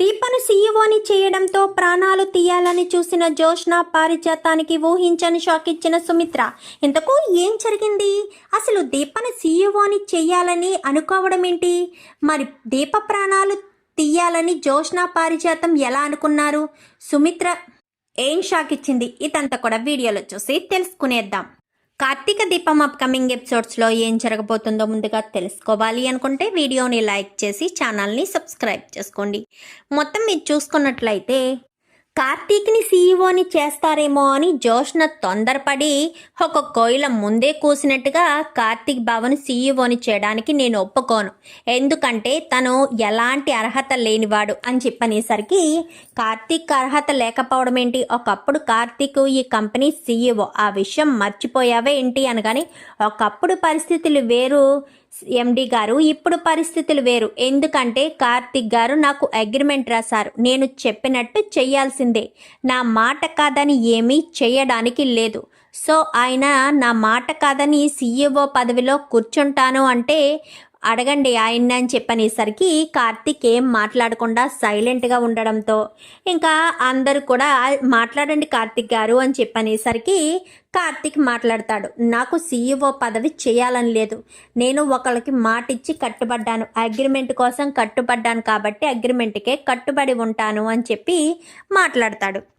దీపను సీఈఓని చేయడంతో ప్రాణాలు తీయాలని చూసిన జోష్న పారిజాతానికి ఊహించని షాక్ ఇచ్చిన సుమిత్ర ఇంతకు ఏం జరిగింది? అసలు దీపను సీఈఓని చేయాలని అనుకోవడం ఏంటి? మరి దీప ప్రాణాలు తీయాలని జోష్న పారిజాతం ఎలా అనుకున్నారు? సుమిత్ర ఏం షాక్ ఇచ్చింది? ఇదంతా కూడా వీడియోలో చూసి తెలుసుకునేద్దాం. కార్తీక దీపం అప్కమింగ్ ఎపిసోడ్స్లో ఏం జరగబోతుందో ముందుగా తెలుసుకోవాలి అనుకుంటే వీడియోని లైక్ చేసి ఛానల్ని సబ్స్క్రైబ్ చేసుకోండి. మొత్తం మీరు చూసుకున్నట్లయితే కార్తీక్ని సీఈఓని చేస్తారేమో అని జోష్న తొందరపడి ఒక కోయిల ముందే కూసినట్టుగా కార్తీక్ బావను సీఈఓని చేయడానికి నేను ఒప్పుకోను. ఎందుకంటే తను ఎలాంటి అర్హత లేనివాడు అని చెప్పనేసరికి కార్తీక్ అర్హత లేకపోవడం ఏంటి? ఒకప్పుడు కార్తీక్ ఈ కంపెనీ సీఈఓ. ఆ విషయం మర్చిపోయావే ఏంటి అనగానే ఒకప్పుడు పరిస్థితులు వేరు. ఎండి గారు ఇప్పుడు పరిస్థితులు వేరు. ఎందుకంటే కార్తిక్ గారు నాకు అగ్రిమెంట్ రాశారు. నేను చెప్పినట్టు చెయ్యాల్సిందే నా మాట కాదని ఏమీ చేయడానికి లేదు. సో ఆయన నా మాట కాదని సీఈఓ పదవిలో కూర్చుంటాను అంటే అడగండి ఆయన్ని అని చెప్పనేసరికి కార్తీక్ ఏం మాట్లాడకుండా సైలెంట్గా ఉండడంతో ఇంకా అందరూ కూడా మాట్లాడండి కార్తీక్ గారు అని చెప్పనేసరికి కార్తీక్ మాట్లాడతాడు నాకు సీఈఓ పదవి చేయాలని లేదు. నేను ఒకరికి మాట ఇచ్చి కట్టుబడ్డాను. అగ్రిమెంట్ కోసం కట్టుబడ్డాను కాబట్టి అగ్రిమెంట్కే కట్టుబడి ఉంటాను అని చెప్పి మాట్లాడతాడు.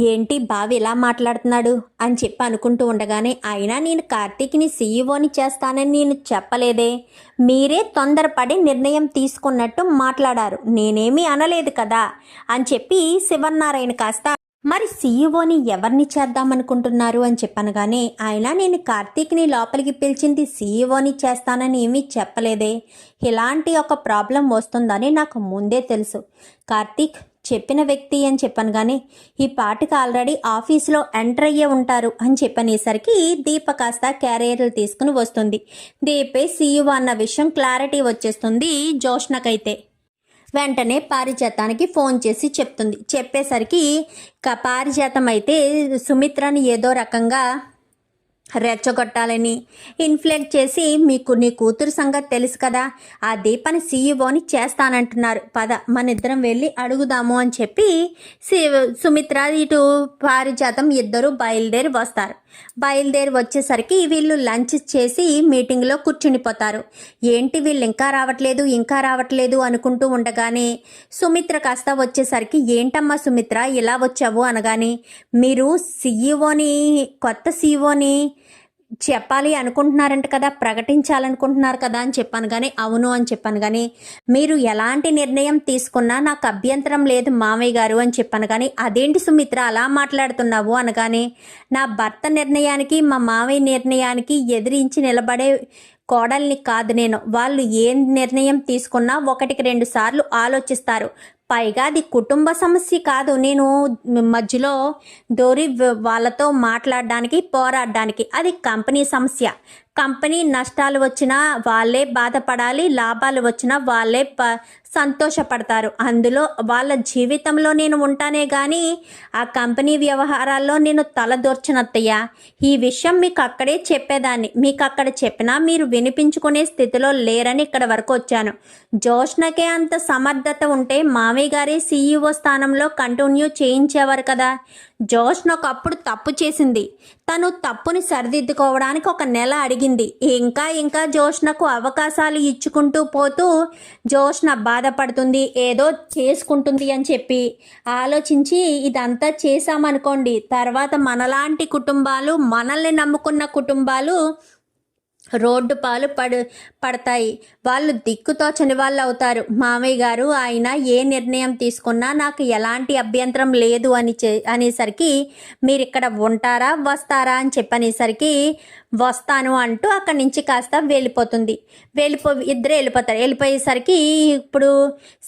ఏంటి బావి ఇలా మాట్లాడుతున్నాడు అని చెప్పి అనుకుంటూ ఉండగానే అయినా నేను కార్తీక్ని సీఈఓని చేస్తానని నేను చెప్పలేదే. మీరే తొందరపడి నిర్ణయం తీసుకున్నట్టు మాట్లాడారు. నేనేమీ అనలేదు కదా అని చెప్పి శివనారాయణ కాస్త మరి సీఈఓని ఎవరిని చేద్దామనుకుంటున్నారు? అని చెప్పనగానే ఆయన నేను కార్తీక్ని లోపలికి పిలిచింది సీఈఓని చేస్తానని ఏమీ చెప్పలేదే. ఇలాంటి ఒక ప్రాబ్లం వస్తుందని నాకు ముందే తెలుసు. కార్తీక్ చెప్పిన వ్యక్తి అని చెప్పాను కానీ ఈ పాటకు ఆల్రెడీ ఆఫీస్లో ఎంటర్ అయ్యే ఉంటారు అని చెప్పనేసరికి దీప కాస్త క్యారియర్లు తీసుకుని వస్తుంది. దీపే సీయు అన్న విషయం క్లారిటీ వచ్చేస్తుంది జోష్నకైతే. వెంటనే పారిజాతానికి ఫోన్ చేసి చెప్తుంది. చెప్పేసరికి క- పారిజాతం అయితే సుమిత్రని ఏదో రకంగా రెచ్చగొట్టాలని ఇన్ఫ్లేట్ చేసి మీకు నీ కూతురు సంగతి తెలుసు కదా. ఆ దీపని సీఈఓని చేస్తానంటున్నారు. పద మన ఇద్దరం వెళ్ళి అడుగుదాము అని చెప్పి సి- సుమిత్ర ఇటు పారిజాతం ఇద్దరు బయలుదేరి వస్తారు. బయలుదేరి వచ్చేసరికి వీళ్ళు లంచ్ చేసి మీటింగ్లో కూర్చుండిపోతారు. ఏంటి వీళ్ళు ఇంకా రావట్లేదు ఇంకా రావట్లేదు అనుకుంటూ ఉండగానే సుమిత్ర కాస్త వచ్చేసరికి ఏంటమ్మా సుమిత్ర ఇలా వచ్చావు? అనగానే మీరు సీఈఓని కొత్త సీఈఓని చెప్పాలి అనుకుంటున్నారంట కదా ప్రకటించాలనుకుంటున్నారు కదా అని చెప్పాను కానీ అవును అని చెప్పాను కానీ మీరు ఎలాంటి నిర్ణయం తీసుకున్నా నాకు అభ్యంతరం లేదు మామయ్య గారు అని చెప్పాను కానీ అదేంటి సుమిత్ర అలా మాట్లాడుతున్నావు అనగానే నా భర్త నిర్ణయానికి మా మామయ్య నిర్ణయానికి ఎదిరించి నిలబడే కోడల్ని కాదు నేను. వాళ్ళు ఏ నిర్ణయం తీసుకున్నా ఒకటికి రెండు సార్లు ఆలోచిస్తారు. పైగా అది కుటుంబ సమస్య కాదు. నేను మధ్యలో దోరి వాళ్ళతో మాట్లాడడానికి పోరాడడానికి అది కంపెనీ సమస్య. కంపెనీ నష్టాలు వచ్చినా వాళ్ళే బాధపడాలి లాభాలు వచ్చినా వాళ్ళే ప సంతోషపడతారు. అందులో వాళ్ళ జీవితంలో నేను ఉంటానే కానీ ఆ కంపెనీ వ్యవహారాల్లో నేను తలదూర్చనత్తయ్యా ఈ విషయం మీకు అక్కడే చెప్పేదాన్ని. మీకు అక్కడ చెప్పినా మీరు వినిపించుకునే స్థితిలో లేరని ఇక్కడ వరకు వచ్చాను. జోష్నకే అంత సమర్థత ఉంటే మామయ్య గారే సీఈఓ స్థానంలో కంటిన్యూ చేయించేవారు కదా. జోష్న ఒకప్పుడు తప్పు చేసింది. తను తప్పుని సరిదిద్దుకోవడానికి ఒక నెల అడిగింది. ఇంకా ఇంకా జోష్నకు అవకాశాలు ఇచ్చుకుంటూ పోతూ జోష్న బాధపడుతుంది ఏదో చేసుకుంటుంది అని చెప్పి ఆలోచించి ఇదంతా చేశామనుకోండి. తర్వాత మనలాంటి కుటుంబాలు మనల్ని నమ్ముకున్న కుటుంబాలు రోడ్డు పాలు పడు పడతాయి. వాళ్ళు దిక్కుతోచని వాళ్ళు అవుతారు మామయ్య గారు ఆయన ఏ నిర్ణయం తీసుకున్నా నాకు ఎలాంటి అభ్యంతరం లేదు అని చే అనేసరికి మీరు ఇక్కడ ఉంటారా వస్తారా? అని చెప్పనేసరికి వస్తాను అంటూ అక్కడి నుంచి కాస్త వెళ్ళిపోతుంది. వెళ్ళిపో ఇద్దరు వెళ్ళిపోతారు. వెళ్ళిపోయేసరికి ఇప్పుడు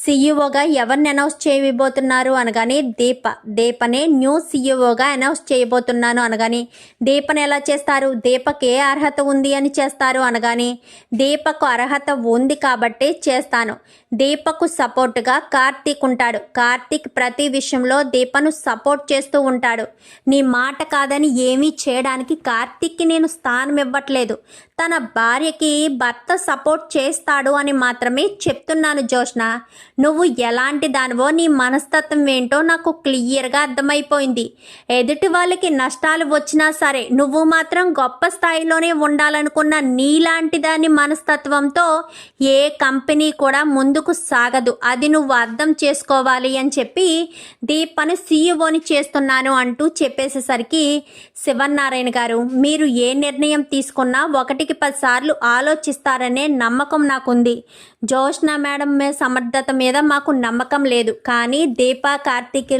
సీఈఓగా ఎవరిని అనౌన్స్ చేయబోతున్నారు అనగానే దీప. దీపనే న్యూ సీఈఓగా అనౌన్స్ చేయబోతున్నాను అనగానే దీపని ఎలా చేస్తారు? దీపకి ఏ అర్హత ఉంది అని చేస్తారు అనగానే దీపకు అర్హత ఉంది కాబట్టే చేస్తాను. దీపకు సపోర్టుగా కార్తీక్ ఉంటాడు. కార్తీక్ ప్రతి విషయంలో దీపను సపోర్ట్ చేస్తూ ఉంటాడు. నీ మాట కాదని ఏమీ చేయడానికి కార్తీక్కి నేను స్థానం ఇవ్వట్లేదు. తన భార్యకి భర్త సపోర్ట్ చేస్తాడు అని మాత్రమే చెప్తున్నాను జోష్న నువ్వు ఎలాంటి దానివో నీ మనస్తత్వం ఏంటో నాకు క్లియర్గా అర్థమైపోయింది. ఎదుటి వాళ్ళకి నష్టాలు వచ్చినా సరే నువ్వు మాత్రం గొప్ప స్థాయిలోనే ఉండాలనుకున్న నీలాంటి దాని మనస్తత్వంతో ఏ కంపెనీ కూడా ముందుకు సాగదు. అది నువ్వు అర్థం చేసుకోవాలి అని చెప్పి దీపను సీఈఓని చేస్తున్నాను అంటూ చెప్పేసేసరికి శివనారాయణ గారు మీరు ఏ నిర్ణయం తీసుకున్నా ఒకటి ఒకటికి పదిసార్లు ఆలోచిస్తారనే నమ్మకం నాకుంది. జోష్న మేడం సమర్థత మీద మాకు నమ్మకం లేదు. కానీ దీప కార్తీక్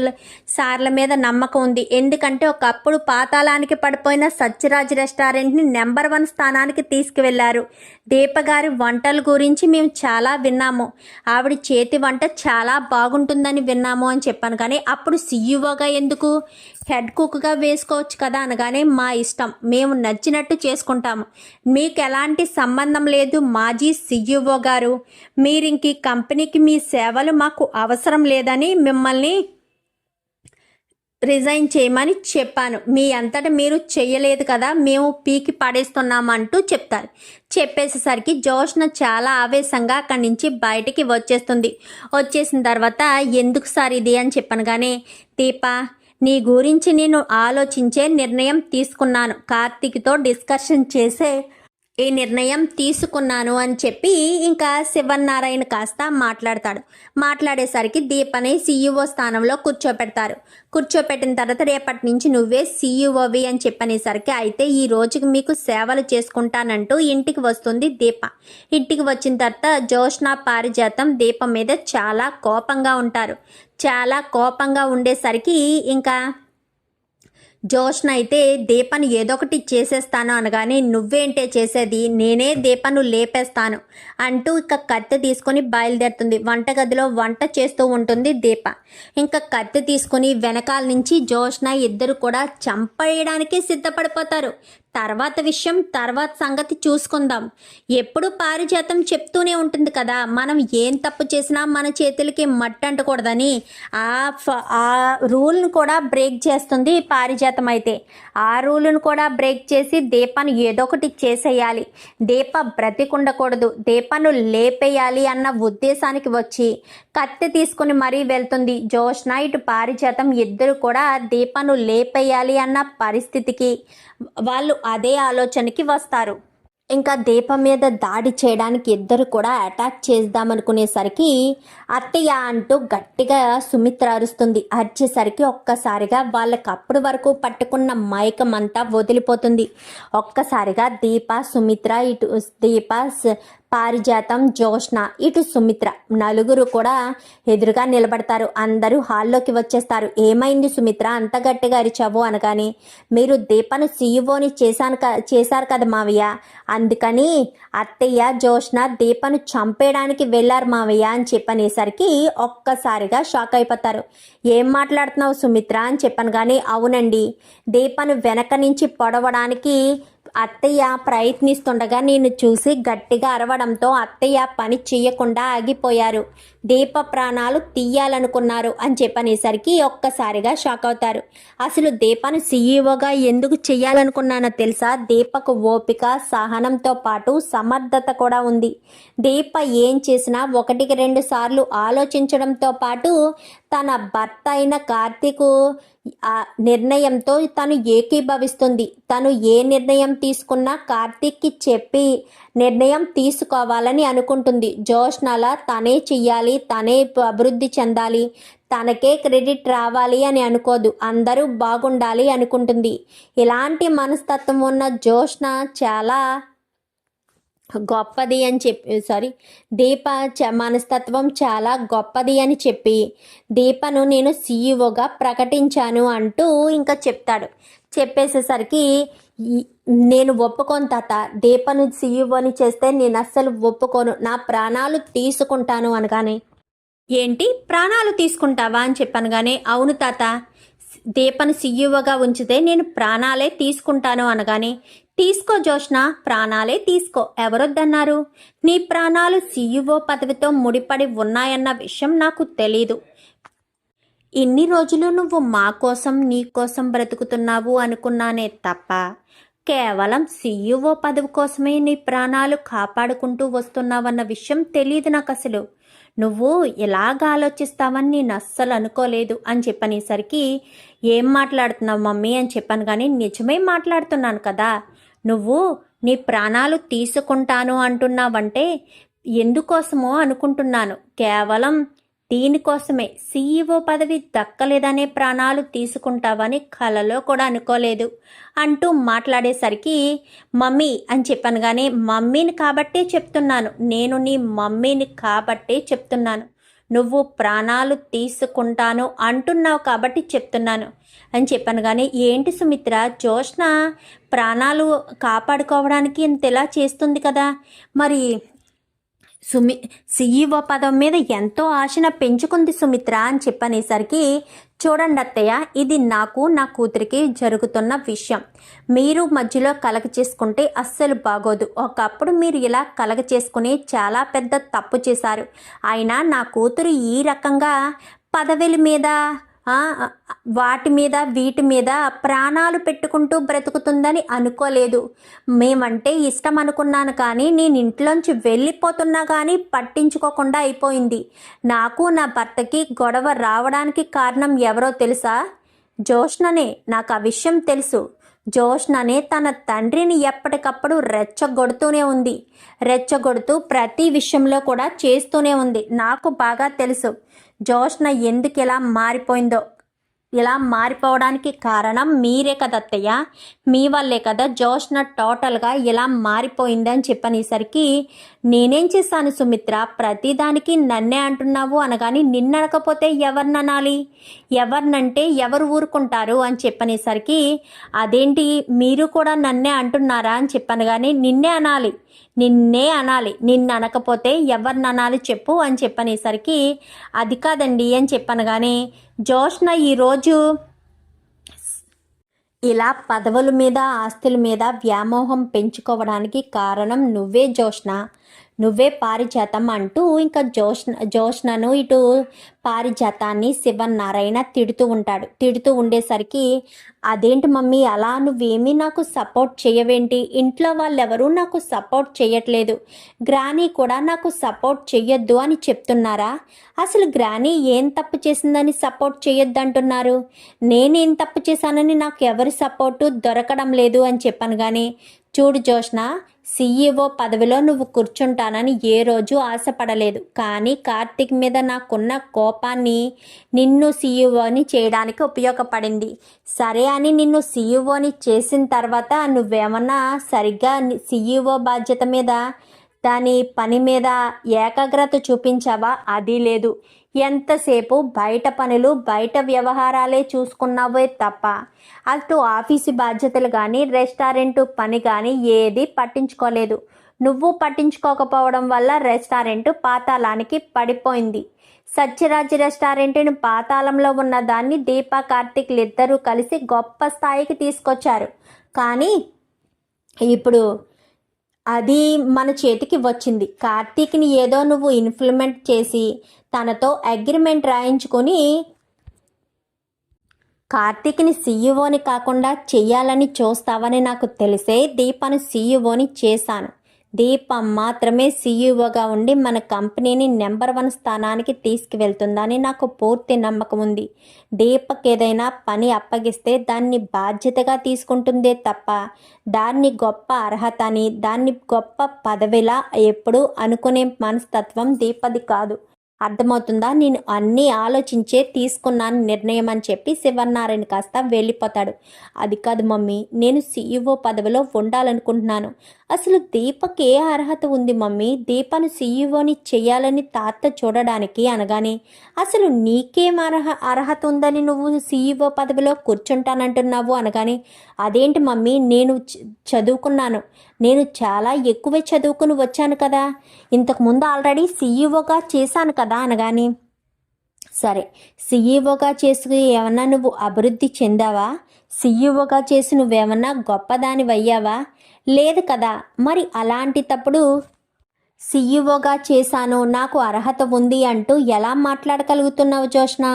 సార్ల మీద నమ్మకం ఉంది. ఎందుకంటే ఒకప్పుడు పాతాళానికి పడిపోయిన సత్యరాజ్ రెస్టారెంట్ని నెంబర్ వన్ స్థానానికి తీసుకువెళ్ళారు. దీప గారి వంటల గురించి మేము చాలా విన్నాము. ఆవిడ చేతి వంట చాలా బాగుంటుందని విన్నాము అని చెప్పాను. కానీ అప్పుడు సీఈఓగా ఎందుకు? హెడ్ కుక్గా వేసుకోవచ్చు కదా అనగానే మా ఇష్టం. మేము నచ్చినట్టు చేసుకుంటాము. మీకు ఎలాంటి సంబంధం లేదు మాజీ సీఈఓ గారు. మీరు ఇంక ఈ కంపెనీకి మీ సేవలు మాకు అవసరం లేదని మిమ్మల్ని రిజైన్ చేయమని చెప్పాను. మీ అంతట మీరు చేయలేదు కదా మేము పీకి పడేస్తున్నామంటూ చెప్తారు. చెప్పేసేసరికి జోష్న చాలా ఆవేశంగా అక్కడి నుంచి బయటికి వచ్చేస్తుంది. వచ్చేసిన తర్వాత ఎందుకు సార్ ఇది? అని చెప్పాను కానీ దీపా నీ గురించి నేను ఆలోచించే నిర్ణయం తీసుకున్నాను. కార్తీక్తో డిస్కషన్ చేసే ఈ నిర్ణయం తీసుకున్నాను అని చెప్పి ఇంకా శివనారాయణ కాస్త మాట్లాడతాడు. మాట్లాడేసరికి దీపని సీఈఓ స్థానంలో కూర్చోపెడతారు. కూర్చోపెట్టిన తర్వాత రేపటి నుంచి నువ్వే సీఈఓవి అని చెప్పనేసరికి అయితే ఈ రోజుకి మీకు సేవలు చేసుకుంటానంటూ ఇంటికి వస్తుంది దీప. ఇంటికి వచ్చిన తర్వాత జోష్న పారిజాతం దీపం మీద చాలా కోపంగా ఉంటారు. చాలా కోపంగా ఉండేసరికి ఇంకా జోష్న అయితే దీపను ఏదో ఒకటి చేసేస్తాను అనగానే నువ్వేంటే చేసేది? నేనే దీపను లేపేస్తాను అంటూ ఇక కత్తి తీసుకొని బయలుదేరుతుంది. వంటగదిలో వంట చేస్తూ ఉంటుంది దీప. ఇంకా కత్తి తీసుకొని వెనకాల నుంచి జోష్న ఇద్దరు కూడా చంపేయడానికి సిద్ధపడిపోతారు. తర్వాత విషయం తర్వాత సంగతి చూసుకుందాం. ఎప్పుడు పారిజాతం చెప్తూనే ఉంటుంది కదా. మనం ఏం తప్పు చేసినా మన చేతులకి మట్టి అంటకూడదని ఆ ఫ ఆ రూల్ని కూడా బ్రేక్ చేస్తుంది పారిజాతం అయితే. ఆ రూల్ను కూడా బ్రేక్ చేసి దీపాను ఏదో ఒకటి చేసేయాలి. దీప బ్రతికుండకూడదు. దీపాను లేపేయాలి అన్న ఉద్దేశానికి వచ్చి కత్తి తీసుకుని మరీ వెళ్తుంది. జోష్న ఇటు పారిజాతం ఇద్దరు కూడా దీపాను లేపేయాలి అన్న పరిస్థితికి వాళ్ళు అదే ఆలోచనకి వస్తారు. ఇంకా దీపం మీద దాడి చేయడానికి ఇద్దరు కూడా అటాక్ చేద్దామనుకునేసరికి అత్తయ్య అంటూ గట్టిగా సుమిత్ర అరుస్తుంది. అరిచేసరికి ఒక్కసారిగా వాళ్ళకి అప్పటి వరకు పట్టుకున్న మైకం అంతా వదిలిపోతుంది. ఒక్కసారిగా దీప సుమిత్ర ఇటు దీప పారిజాతం జోష్ణ ఇటు సుమిత్ర. నలుగురు కూడా ఎదురుగా నిలబడతారు. అందరూ హాల్లోకి వచ్చేస్తారు. ఏమైంది సుమిత్ర? అంత గట్టిగా అరిచావు అనగానే మీరు దీపను సీఈఓని చేశాను క చేశారు కదా మావయ్య. అందుకని అత్తయ్య జోష్ణ దీపను చంపేయడానికి వెళ్ళారు మావయ్య అని చెప్పనేసరికి ఒక్కసారిగా షాక్ అయిపోతారు. ఏం మాట్లాడుతున్నావు సుమిత్ర అని చెప్పాను కానీ అవునండి. దీపను వెనక నుంచి పొడవడానికి అత్తయ్య ప్రయత్నిస్తుండగా నేను చూసి గట్టిగా అరవడంతో అత్తయ్య పని చెయ్యకుండా ఆగిపోయారు. దీప ప్రాణాలు తీయాలనుకున్నారు అని చెప్పనేసరికి ఒక్కసారిగా షాక్ అవుతారు. అసలు దీపను సీఈఓగా ఎందుకు చేయాలనుకున్నానో తెలుసా? దీపకు ఓపిక సహనంతో పాటు సమర్థత కూడా ఉంది. దీప ఏం చేసినా ఒకటికి రెండు సార్లు ఆలోచించడంతో పాటు తన భర్త అయిన కార్తీకు ఆ నిర్ణయంతో తను ఏకీభవిస్తుంది. తను ఏ నిర్ణయం తీసుకున్నా కార్తీక్కి చెప్పి నిర్ణయం తీసుకోవాలని అనుకుంటుంది. జోష్నల తనే చెయ్యాలి తనే అభివృద్ధి చెందాలి తనకే క్రెడిట్ రావాలి అని అనుకోదు. అందరూ బాగుండాలి అనుకుంటుంది. ఇలాంటి మనస్తత్వం ఉన్న జోష్న చాలా గొప్పది అని చెప్పి సారీ దీప చ మనస్తత్వం చాలా గొప్పది అని చెప్పి దీపను నేను సీఈఓగా ప్రకటించాను అంటూ ఇంకా చెప్తాడు. చెప్పేసేసరికి నేను ఒప్పుకోను తాత. దీపను సీఈఓని చేస్తే నేను అస్సలు ఒప్పుకోను. నా ప్రాణాలు తీసుకుంటాను అనగానే. ఏంటి? ప్రాణాలు తీసుకుంటావా అని చెప్పాను కానీ అవును తాత. దీపను సీఈఓగా ఉంచితే నేను ప్రాణాలే తీసుకుంటాను అనగానే తీసుకో జోష్న ప్రాణాలే తీసుకో. ఎవరొద్దన్నారు? నీ ప్రాణాలు సీఈఓ పదవితో ముడిపడి ఉన్నాయన్న విషయం నాకు తెలీదు. ఇన్ని రోజులు నువ్వు మా కోసం నీ కోసం బ్రతుకుతున్నావు అనుకున్నానే తప్ప కేవలం సీఈఓ పదవి కోసమే నీ ప్రాణాలు కాపాడుకుంటూ వస్తున్నావన్న విషయం తెలియదు నాకు అసలు నువ్వు ఎలాగ ఆలోచిస్తావని నేను అస్సలు అనుకోలేదు అని చెప్పనేసరికి ఏం మాట్లాడుతున్నావు మమ్మీ? అని చెప్పాను కానీ నిజమే మాట్లాడుతున్నాను కదా. నువ్వు నీ ప్రాణాలు తీసుకుంటాను అంటున్నావంటే ఎందుకోసమో అనుకుంటున్నాను. కేవలం దీనికోసమే. సీఈఓ పదవి దక్కలేదనే ప్రాణాలు తీసుకుంటావని కలలో కూడా అనుకోలేదు. అంటూ మాట్లాడేసరికి మమ్మీ అని చెప్పాను కానీ మమ్మీని కాబట్టే చెప్తున్నాను. నేను నీ మమ్మీని కాబట్టే చెప్తున్నాను. నువ్వు ప్రాణాలు తీసుకుంటాను అంటున్నావు కాబట్టి చెప్తున్నాను. అని చెప్పాను. కానీ ఏంటి సుమిత్ర? జోష్న ప్రాణాలు కాపాడుకోవడానికి ఇంత ఇలా చేస్తుంది కదా. మరి సుమి సీఈఓ పదం మీద ఎంతో ఆశన పెంచుకుంది సుమిత్ర అని చెప్పనేసరికి చూడండి అత్తయ్య ఇది నాకు నా కూతురికి జరుగుతున్న విషయం. మీరు మధ్యలో కలగ చేసుకుంటే అస్సలు బాగోదు. ఒకప్పుడు మీరు ఇలా కలగ చేసుకుని చాలా పెద్ద తప్పు చేశారు. అయినా నా కూతురు ఈ రకంగా పదవిల మీద వాటి మీద వీటి మీద ప్రాణాలు పెట్టుకుంటూ బ్రతుకుతుందని అనుకోలేదు. మేమంటే ఇష్టం అనుకున్నాను కానీ నేను ఇంట్లోంచి వెళ్ళిపోతున్నా కానీ పట్టించుకోకుండా అయిపోయింది. నాకు నా భర్తకి గొడవ రావడానికి కారణం ఎవరో తెలుసా? జోష్ననే నాకు ఆ విషయం తెలుసు. జోష్ననే తన తండ్రిని ఎప్పటికప్పుడు రెచ్చగొడుతూనే ఉంది. రెచ్చగొడుతూ ప్రతి విషయంలో కూడా చేస్తూనే ఉంది. నాకు బాగా తెలుసు. జోష్న ఎందుకు ఇలా మారిపోయిందో ఇలా మారిపోవడానికి కారణం మీరే కదా అత్తయ్య. మీ వల్లే కదా జోష్న టోటల్గా ఇలా మారిపోయిందని చెప్పనేసరికి నేనేం చేశాను సుమిత్ర? ప్రతిదానికి నన్నే అంటున్నావు అనగాని నిన్ననకపోతే ఎవరిననాలి? ఎవరినంటే ఎవరు ఊరుకుంటారు అని చెప్పనేసరికి అదేంటి మీరు కూడా నన్నే అంటున్నారా అని చెప్పాను కానీ నిన్నే అనాలి. నిన్నే అనాలి. నిన్ను అనకపోతే ఎవరిని అనాలి చెప్పు అని చెప్పనేసరికి అది కాదండి అని చెప్పాను కానీ జోష్న ఈరోజు ఇలా పదవుల మీద ఆస్తుల మీద వ్యామోహం పెంచుకోవడానికి కారణం నువ్వే జోష్న. నువ్వే పారిజాతం అంటూ ఇంకా జోష్ణ జోష్నను ఇటు పారిజాతాన్ని శివనారాయణ తిడుతూ ఉంటాడు. తిడుతూ ఉండేసరికి అదేంటి మమ్మీ అలా? నువ్వేమీ నాకు సపోర్ట్ చేయవేంటి? ఇంట్లో వాళ్ళెవరూ నాకు సపోర్ట్ చేయట్లేదు. గ్రానీ కూడా నాకు సపోర్ట్ చెయ్యొద్దు అని చెప్తున్నారా? అసలు గ్రానీ ఏం తప్పు చేసిందని సపోర్ట్ చేయొద్దు అంటున్నారు నేనేం తప్పు చేశానని నాకు ఎవరి సపోర్టు దొరకడం లేదు అని చెప్పాను కానీ చూడు జోష్న సీఈఓ పదవిలో నువ్వు కూర్చుంటానని ఏ రోజు ఆశపడలేదు. కానీ కార్తిక్ మీద నాకున్న కోపాన్ని నిన్ను సీఈఓని చేయడానికి ఉపయోగపడింది. సరే అని నిన్ను సీఈఓని చేసిన తర్వాత నువ్వేమన్నా సరిగ్గా సీఈఓ బాధ్యత మీద దాని పని మీద ఏకాగ్రత చూపించావా? అది లేదు. ఎంతసేపు బయట పనులు బయట వ్యవహారాలే చూసుకున్నావే తప్ప? అటు ఆఫీసు బాధ్యతలు కానీ రెస్టారెంట్ పని కానీ ఏది పట్టించుకోలేదు. నువ్వు పట్టించుకోకపోవడం వల్ల రెస్టారెంట్ పాతాళానికి పడిపోయింది. సత్యరాజ్ రెస్టారెంట్ను పాతాళంలో ఉన్న దాన్ని దీపా కార్తిక్లు ఇద్దరూ కలిసి గొప్ప స్థాయికి తీసుకొచ్చారు. కానీ ఇప్పుడు అది మన చేతికి వచ్చింది. కార్తీక్ని ఏదో నువ్వు ఇన్ఫ్లుమెంట్ చేసి తనతో అగ్రిమెంట్ రాయించుకొని కార్తీక్ని సీఈఓని కాకుండా చెయ్యాలని చూస్తావని నాకు తెలిసే దీపాను సీఈఓని చేశాను. దీపం మాత్రమే సీఈఓగా ఉండి మన కంపెనీని నెంబర్ వన్ స్థానానికి తీసుకువెళ్తుందని నాకు పూర్తి నమ్మకం ఉంది. దీపక్ ఏదైనా పని అప్పగిస్తే దాన్ని బాధ్యతగా తీసుకుంటుందే తప్ప దాన్ని గొప్ప అర్హత అని దాన్ని గొప్ప పదవిలా ఎప్పుడూ అనుకునే మనస్తత్వం దీపది కాదు. అర్థమవుతుందా? నేను అన్నీ ఆలోచించే తీసుకున్నాను నిర్ణయం అని చెప్పి శివనారాయణ కాస్త వెళ్ళిపోతాడు. అది కాదు మమ్మీ నేను సీఈఓ పదవిలో ఉండాలనుకుంటున్నాను. అసలు దీపక్ ఏ అర్హత ఉంది మమ్మీ? దీపాను సీఈఓని చేయాలని తాత చూడడానికి అనగానే అసలు నీకేం అర్హ అర్హత ఉందని నువ్వు సీఈఓ పదవిలో కూర్చుంటానంటున్నావు అనగానే అదేంటి మమ్మీ? నేను చదువుకున్నాను. నేను చాలా ఎక్కువే చదువుకుని వచ్చాను కదా. ఇంతకుముందు ఆల్రెడీ సీఈఓగా చేశాను కదా అనగాని సరే సీఈఓగా చేసుకుని ఏమన్నా నువ్వు అభివృద్ధి చెందావా? సీఈఓగా చేసి నువ్వేమన్నా గొప్పదానివయ్యావా? లేదు కదా? మరి అలాంటి తప్పుడు సీఈఓగా చేశాను నాకు అర్హత ఉంది అంటూ ఎలా మాట్లాడగలుగుతున్నావు జోష్న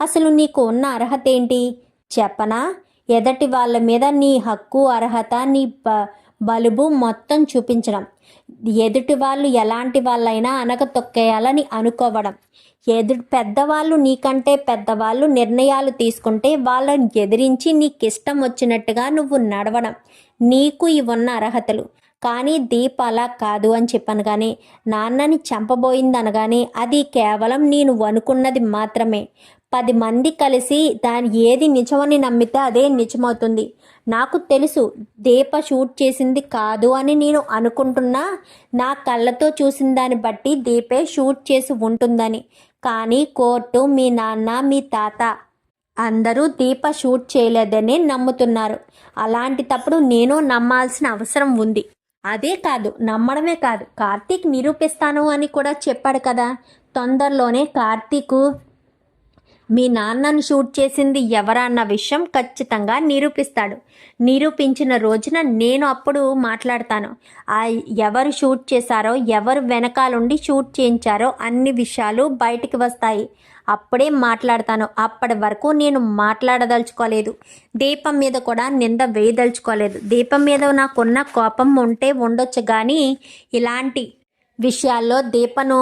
అసలు నీకు ఉన్న అర్హత ఏంటి చెప్పనా? ఎదటి వాళ్ళ మీద నీ హక్కు అర్హత నీ బ బలుబు మొత్తం చూపించడం. ఎదుటి వాళ్ళు ఎలాంటి వాళ్ళైనా అనక తొక్కేయాలని అనుకోవడం. ఎదురు పెద్దవాళ్ళు నీకంటే పెద్దవాళ్ళు నిర్ణయాలు తీసుకుంటే వాళ్ళని ఎదిరించి నీకు ఇష్టం వచ్చినట్టుగా నువ్వు నడవడం. నీకు ఇవున్న అర్హతలు. కానీ దీప అలా కాదు అని చెప్పాను కానీ నాన్నని చంపబోయిందనగానే అది కేవలం నేను అనుకున్నది మాత్రమే. పది మంది కలిసి దాని ఏది నిజమని నమ్మితే అదే నిజమవుతుంది. నాకు తెలుసు దీప షూట్ చేసింది కాదు అని నేను అనుకుంటున్నా. నా కళ్ళతో చూసిన దాన్ని బట్టి దీపే షూట్ చేసి ఉంటుందని. కానీ కోర్టు మీ నాన్న మీ తాత అందరూ దీప షూట్ చేయలేదని నమ్ముతున్నారు. అలాంటి తప్పుడు నేను నమ్మాల్సిన అవసరం ఉంది. అదే కాదు నమ్మడమే కాదు. కార్తీక్ నిరూపిస్తాను అని కూడా చెప్పాడు కదా. తొందరలోనే కార్తీకు మీ నాన్నను షూట్ చేసింది ఎవరా అన్న విషయం ఖచ్చితంగా నిరూపిస్తాడు. నిరూపించిన రోజున నేను అప్పుడు మాట్లాడతాను. ఆ ఎవరు షూట్ చేశారో ఎవరు వెనకాలండి షూట్ చేయించారో అన్ని విషయాలు బయటికి వస్తాయి. అప్పుడే మాట్లాడతాను. అప్పటి వరకు నేను మాట్లాడదలుచుకోలేదు. దీపం మీద కూడా నింద వేయదలుచుకోలేదు. దీపం మీద నాకున్న కోపం ఉంటే ఉండొచ్చు కానీ ఇలాంటి విషయాల్లో దీపను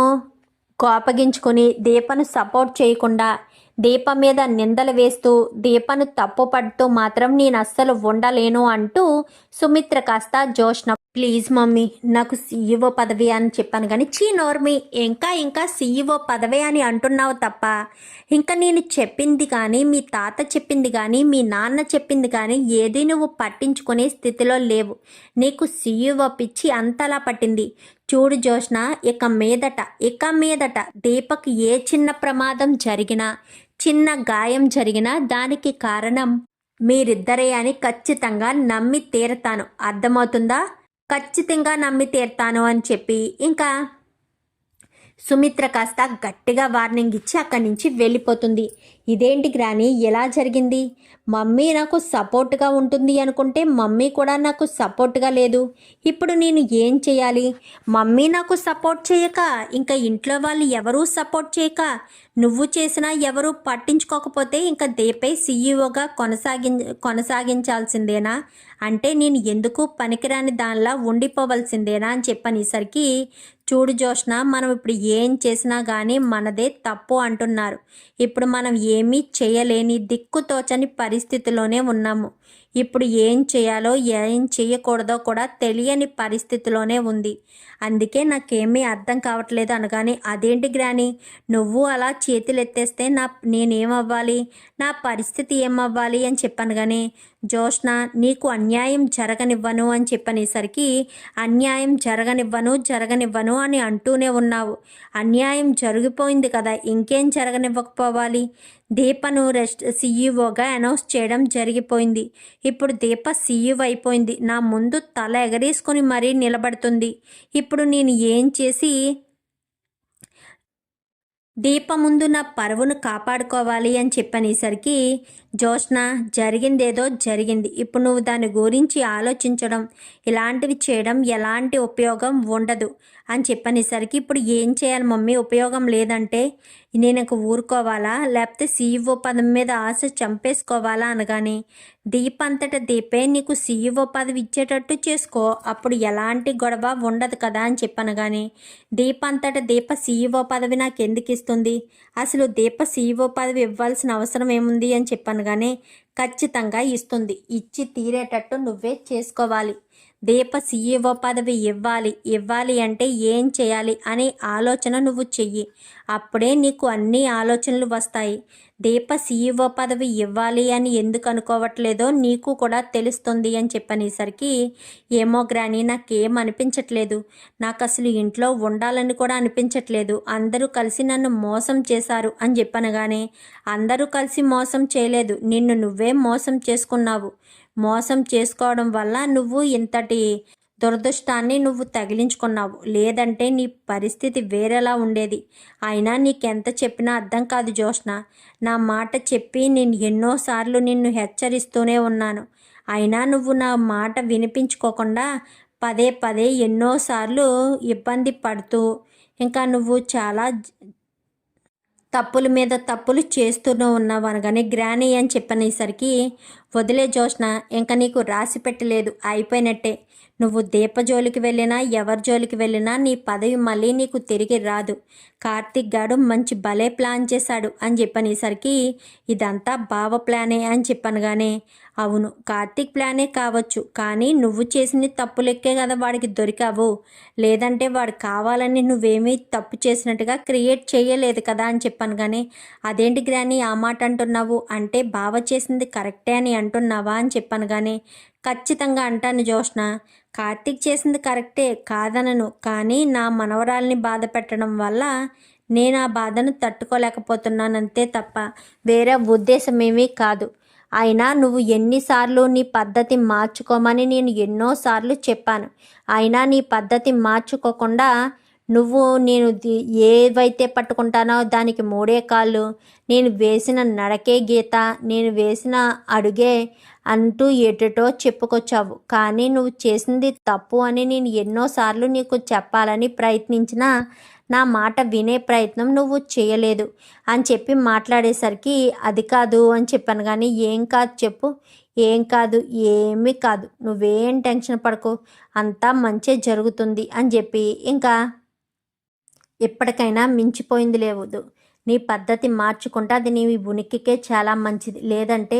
కోపగించుకొని దీపను సపోర్ట్ చేయకుండా దీప మీద నిందలు వేస్తూ దీపను తప్పుపడుతూ మాత్రం నేను అస్సలు ఉండలేను అంటూ సుమిత్ర కాస్త జోష్న ప్లీజ్ మమ్మీ నాకు సీఈఓ పదవి అని చెప్పాను కానీ చీ నోర్మి ఇంకా ఇంకా సీఈఓ పదవి అని అంటున్నావు తప్ప. ఇంకా నేను చెప్పింది కానీ మీ తాత చెప్పింది కానీ మీ నాన్న చెప్పింది కానీ ఏది నువ్వు పట్టించుకునే స్థితిలో లేవు. నీకు సీఈఓ పిచ్చి అంతలా పట్టింది. చూడు జోష్న ఇక మీదట ఇక మీదట దీపక్ ఏ చిన్న ప్రమాదం జరిగినా చిన్న గాయం జరిగినా దానికి కారణం మీరిద్దరే అని ఖచ్చితంగా నమ్మి తీరతాను. అర్థమవుతుందా? ఖచ్చితంగా నమ్మి తీరతాను అని చెప్పి ఇంకా సుమిత్ర కాస్త గట్టిగా వార్నింగ్ ఇచ్చి అక్కడి నుంచి వెళ్ళిపోతుంది. ఇదేంటి గ్రాని? ఎలా జరిగింది? మమ్మీ నాకు సపోర్ట్గా ఉంటుంది అనుకుంటే మమ్మీ కూడా నాకు సపోర్ట్గా లేదు. ఇప్పుడు నేను ఏం చేయాలి? మమ్మీ నాకు సపోర్ట్ చేయక ఇంకా ఇంట్లో వాళ్ళు ఎవరూ సపోర్ట్ చేయక నువ్వు చేసినా ఎవరు పట్టించుకోకపోతే ఇంకా దేపై సీఈఓగా కొనసాగి కొనసాగించాల్సిందేనా? అంటే నేను ఎందుకు పనికిరాని దానిలా ఉండిపోవలసిందేనా అని చెప్పనేసరికి చూడు జోష్న మనం ఇప్పుడు ఏం చేసినా కానీ మనదే తప్పు అంటున్నారు. ఇప్పుడు మనం ఏమీ చేయలేని దిక్కుతోచని పరిస్థితిలోనే ఉన్నాము. ఇప్పుడు ఏం చేయాలో ఏం చేయకూడదో కూడా తెలియని పరిస్థితిలోనే ఉంది. అందుకే నాకేమీ అర్థం కావట్లేదు అనగానే అదేంటి గ్రాని నువ్వు అలా చేతులు ఎత్తేస్తే నా నేనేమవ్వాలి? నా పరిస్థితి ఏమవ్వాలి? అని చెప్పాను కానీ జోష్న నీకు అన్యాయం జరగనివ్వను అని చెప్పనేసరికి అన్యాయం జరగనివ్వను జరగనివ్వను అని అంటూనే ఉన్నావు. అన్యాయం జరిగిపోయింది కదా ఇంకేం జరగనివ్వకపోవాలి? దీపను రెస్ట్ సీఈఓగా అనౌన్స్ చేయడం జరిగిపోయింది. ఇప్పుడు దీప సీఈఓ అయిపోయింది. నా ముందు తల ఎగరేసుకొని మరీ నిలబడుతుంది. ఇప్పుడు నేను ఏం చేసి దీప ముందు నా పరువును కాపాడుకోవాలి అని చెప్పనేసరికి జోష్న జరిగిందేదో జరిగింది. ఇప్పుడు నువ్వు దాని గురించి ఆలోచించడం ఇలాంటివి చేయడం ఎలాంటి ఉపయోగం ఉండదు. అని చెప్పనేసరికి ఇప్పుడు ఏం చేయాలి మమ్మీ? ఉపయోగం లేదంటే నేను ఇంక ఊరుకోవాలా? లేకపోతే సీఈఓ పదం మీద ఆశ చంపేసుకోవాలా అనగానే దీప్ అంతటా దీపే నీకు సీఈఓ పదవి ఇచ్చేటట్టు చేసుకో. అప్పుడు ఎలాంటి గొడవ ఉండదు కదా అని చెప్పాను కానీ దీప్ దీప సీఈఓ పదవి నాకు ఎందుకు ఇస్తుంది? అసలు దీప సీఈఓ పదవి ఇవ్వాల్సిన అవసరం ఏముంది? అని చెప్పాను కానీ ఖచ్చితంగా ఇస్తుంది. ఇచ్చి తీరేటట్టు నువ్వే చేసుకోవాలి. దీప సీఈఓ పదవి ఇవ్వాలి. ఇవ్వాలి అంటే ఏం చేయాలి? అనే ఆలోచన నువ్వు చెయ్యి. అప్పుడే నీకు అన్ని ఆలోచనలు వస్తాయి. దీప సీఈఓ పదవి ఇవ్వాలి అని ఎందుకు అనుకోవట్లేదో నీకు కూడా తెలుస్తుంది అని చెప్పనేసరికి ఏమో గ్రాని నాకేం అనిపించట్లేదు. నాకు అసలు ఇంట్లో ఉండాలని కూడా అనిపించట్లేదు. అందరూ కలిసి నన్ను మోసం చేశారు అని చెప్పనగానే అందరూ కలిసి మోసం చేయలేదు. నిన్ను నువ్వే మోసం చేసుకున్నావు. మోసం చేసుకోవడం వల్ల నువ్వు ఇంతటి దురదృష్టాన్ని నువ్వు తగిలించుకున్నావు. లేదంటే నీ పరిస్థితి వేరేలా ఉండేది. అయినా నీకెంత చెప్పినా అర్థం కాదు జోష్న నా మాట చెప్పి నేను ఎన్నోసార్లు నిన్ను హెచ్చరిస్తూనే ఉన్నాను. అయినా నువ్వు నా మాట వినిపించుకోకుండా పదే పదే ఎన్నోసార్లు ఇబ్బంది పడుతూ ఇంకా నువ్వు చాలా తప్పుల మీద తప్పులు చేస్తూనే ఉన్నావు అనగానే గ్రానీ అని చెప్పనేసరికి వదిలే జోష్న ఇంకా నీకు రాసి పెట్టలేదు అయిపోయినట్టే. నువ్వు దీప జోలికి వెళ్ళినా ఎవరి జోలికి వెళ్ళినా నీ పదవి మళ్ళీ నీకు తిరిగి రాదు. కార్తిక్ గాడు మంచి భలే ప్లాన్ చేశాడు అని చెప్పనేసరికి ఇదంతా బావ ప్లానే అని చెప్పనగానే అవును కార్తీక్ ప్లానే కావచ్చు కానీ నువ్వు చేసింది తప్పులెక్కే కదా వాడికి దొరికావు. లేదంటే వాడు కావాలని నువ్వేమీ తప్పు చేసినట్టుగా క్రియేట్ చేయలేదు కదా అని చెప్పాను కానీ అదేంటి గ్రాని ఆ మాట అంటున్నావు? అంటే బావ చేసింది కరెక్టే అని అంటున్నావా అని చెప్పాను కానీ ఖచ్చితంగా అంటాను జోష్ణ కార్తీక్ చేసింది కరెక్టే కాదనను కానీ నా మనవరాల్ని బాధ పెట్టడం వల్ల నేను ఆ బాధను తట్టుకోలేకపోతున్నానంతే తప్ప వేరే ఉద్దేశం ఏమీ కాదు. అయినా నువ్వు ఎన్నిసార్లు నీ పద్ధతి మార్చుకోమని నేను ఎన్నోసార్లు చెప్పాను. అయినా నీ పద్ధతి మార్చుకోకుండా నువ్వు నేను ఏవైతే పట్టుకుంటానో దానికి మూడే కాళ్ళు. నేను వేసిన నడకే గీత నేను వేసిన అడుగే అంటూ ఎటుటో చెప్పుకొచ్చావు. కానీ నువ్వు చేసింది తప్పు అని నేను ఎన్నోసార్లు నీకు చెప్పాలని ప్రయత్నించినా నా మాట వినే ప్రయత్నం నువ్వు చేయలేదు. అని చెప్పి మాట్లాడేసరికి అది కాదు అని చెప్పాను కానీ ఏం కాదు చెప్పు. ఏం కాదు ఏమీ కాదు. నువ్వేం టెన్షన్ పడకు. అంతా మంచి జరుగుతుంది అని చెప్పి ఇంకా ఎప్పటికైనా మించిపోయింది లేవదు నీ పద్ధతి మార్చుకుంటే అది నీ ఉనికికే చాలా మంచిది. లేదంటే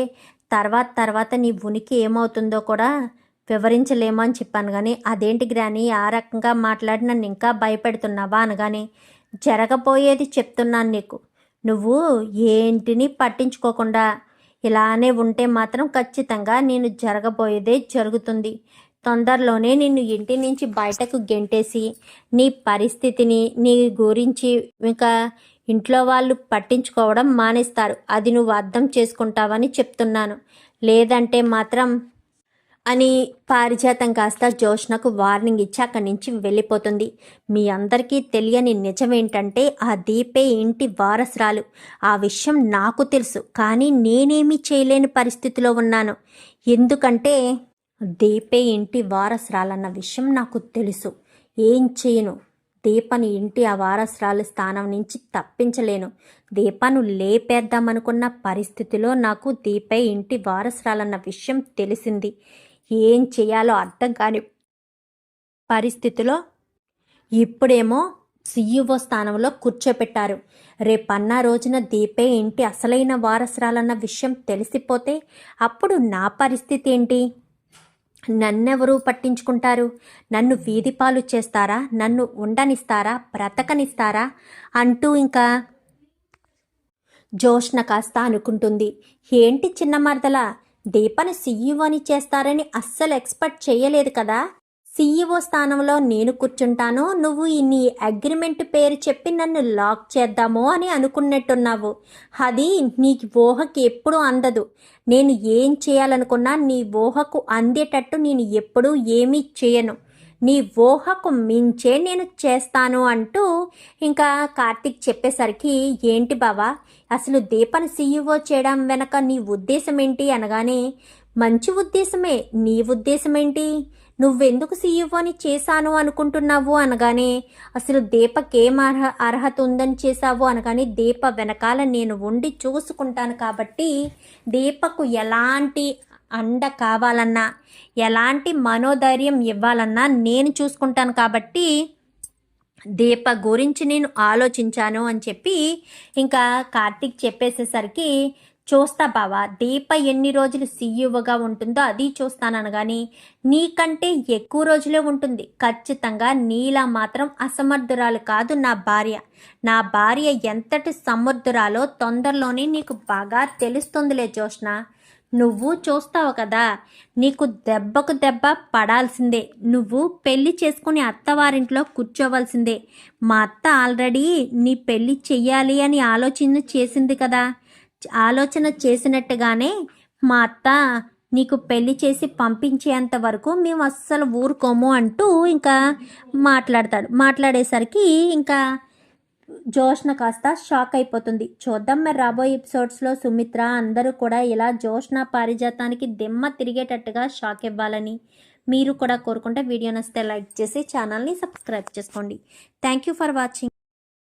తర్వాత తర్వాత నీ ఉనికి ఏమవుతుందో కూడా వివరించలేమో అని చెప్పాను కానీ అదేంటి గ్రాని? ఆ రకంగా మాట్లాడి నన్ను ఇంకా భయపెడుతున్నావా అనగానే జరగబోయేది చెప్తున్నాను నీకు. నువ్వు ఏంటిని పట్టించుకోకుండా ఇలానే ఉంటే మాత్రం ఖచ్చితంగా నేను జరగబోయేదే జరుగుతుంది. తొందరలోనే నిన్ను ఇంటి నుంచి బయటకు గెంటేసి నీ పరిస్థితిని నీ గురించి ఇంకా ఇంట్లో వాళ్ళు పట్టించుకోవడం మానేస్తారు. అది నువ్వు అర్థం చేసుకుంటావని చెప్తున్నాను. లేదంటే మాత్రం అని పారిజాతం కాస్త జోష్నకు వార్నింగ్ ఇచ్చి అక్కడి నుంచి వెళ్ళిపోతుంది. మీ అందరికీ తెలియని నిజమేంటంటే ఆ దీపే ఇంటి వారసురాలు. ఆ విషయం నాకు తెలుసు కానీ నేనేమీ చేయలేని పరిస్థితిలో ఉన్నాను. ఎందుకంటే దీపే ఇంటి వారసురాలన్న విషయం నాకు తెలుసు. ఏం చేయను? దీపని ఇంటి ఆ వారసురాలు స్థానం నుంచి తప్పించలేను. దీపను లేపేద్దామనుకున్న పరిస్థితిలో నాకు దీపే ఇంటి వారసురాలన్న విషయం తెలిసింది. ఏం చేయాలో అర్థం కాని పరిస్థితిలో ఇప్పుడేమో సీఈఓ స్థానంలో కూర్చోపెట్టారు. రేపన్న రోజున దీపే ఇంటి అసలైన వారసురాలన్న విషయం తెలిసిపోతే అప్పుడు నా పరిస్థితి ఏంటి? నన్నెవరూ పట్టించుకుంటారు? నన్ను వీధిపాలు చేస్తారా? నన్ను ఉండనిస్తారా? బ్రతకనిస్తారా? అంటూ ఇంకా జోష్న కాస్త అనుకుంటుంది. ఏంటి చిన్న మరదల దీపను సీఈఓని చేస్తారని అస్సలు ఎక్స్పెక్ట్ చేయలేదు కదా? సీఈఓ స్థానంలో నేను కూర్చుంటాను. నువ్వు ఈ నీ అగ్రిమెంట్ పేరు చెప్పి నన్ను లాక్ చేద్దామో అని అనుకున్నట్టున్నావు. అది నీ ఊహకి ఎప్పుడూ అందదు. నేను ఏం చేయాలనుకున్నా నీ ఊహకు అందేటట్టు నేను ఎప్పుడూ ఏమీ చేయను. నీ ఊహకు మించే నేను చేస్తాను అంటూ ఇంకా కార్తిక్ చెప్పేసరికి ఏంటి బావా అసలు దీపని సీఈఓ చేయడం వెనక నీ ఉద్దేశం ఏంటి? అనగానే మంచి ఉద్దేశమే. నీ ఉద్దేశం ఏంటి? నువ్వెందుకు సీఈఓని చేశాను అనుకుంటున్నావు అనగానే అసలు దీపకేం అర్హ అర్హత ఉందని చేశావు అనగానే దీప వెనకాల నేను ఉండి చూసుకుంటాను కాబట్టి దీపకు ఎలాంటి అండ కావాలన్నా ఎలాంటి మనోధైర్యం ఇవ్వాలన్నా నేను చూసుకుంటాను కాబట్టి దీప గురించి నేను ఆలోచించాను అని చెప్పి ఇంకా కార్తీక్ చెప్పేసేసరికి చూస్తా బావా దీప ఎన్ని రోజులు సీఈఓగా ఉంటుందో అది చూస్తాను కానీ నీకంటే ఎక్కువ రోజులే ఉంటుంది. ఖచ్చితంగా నీలా మాత్రం అసమర్థురాలు కాదు నా భార్య. నా భార్య ఎంతటి సమర్థురాలో తొందరలోనే నీకు బాగా తెలుస్తుందిలే జోష్ణ నువ్వు చూస్తావు కదా నీకు దెబ్బకు దెబ్బ పడాల్సిందే. నువ్వు పెళ్ళి చేసుకుని అత్తవారింట్లో కూర్చోవలసిందే. మా అత్త ఆల్రెడీ నీ పెళ్ళి చెయ్యాలి అని ఆలోచన చేసింది కదా. ఆలోచన చేసినట్టుగానే మా అత్త నీకు పెళ్ళి చేసి పంపించేంత వరకు మేము అస్సలు ఊరుకోము అంటూ ఇంకా మాట్లాడతాడు. మాట్లాడేసరికి ఇంకా జోష్న కాస్త షాక్ అయిపోతుంది. చూద్దాం మరి రాబోయే ఎపిసోడ్స్లో సుమిత్ర అందరూ కూడా ఇలా జోష్న పారిజాతానికి దిమ్మ తిరిగేటట్టుగా షాక్ ఇవ్వాలని మీరు కూడా కోరుకుంటే వీడియో నచ్చితే లైక్ చేసి ఛానల్ని సబ్స్క్రైబ్ చేసుకోండి. Thank you for watching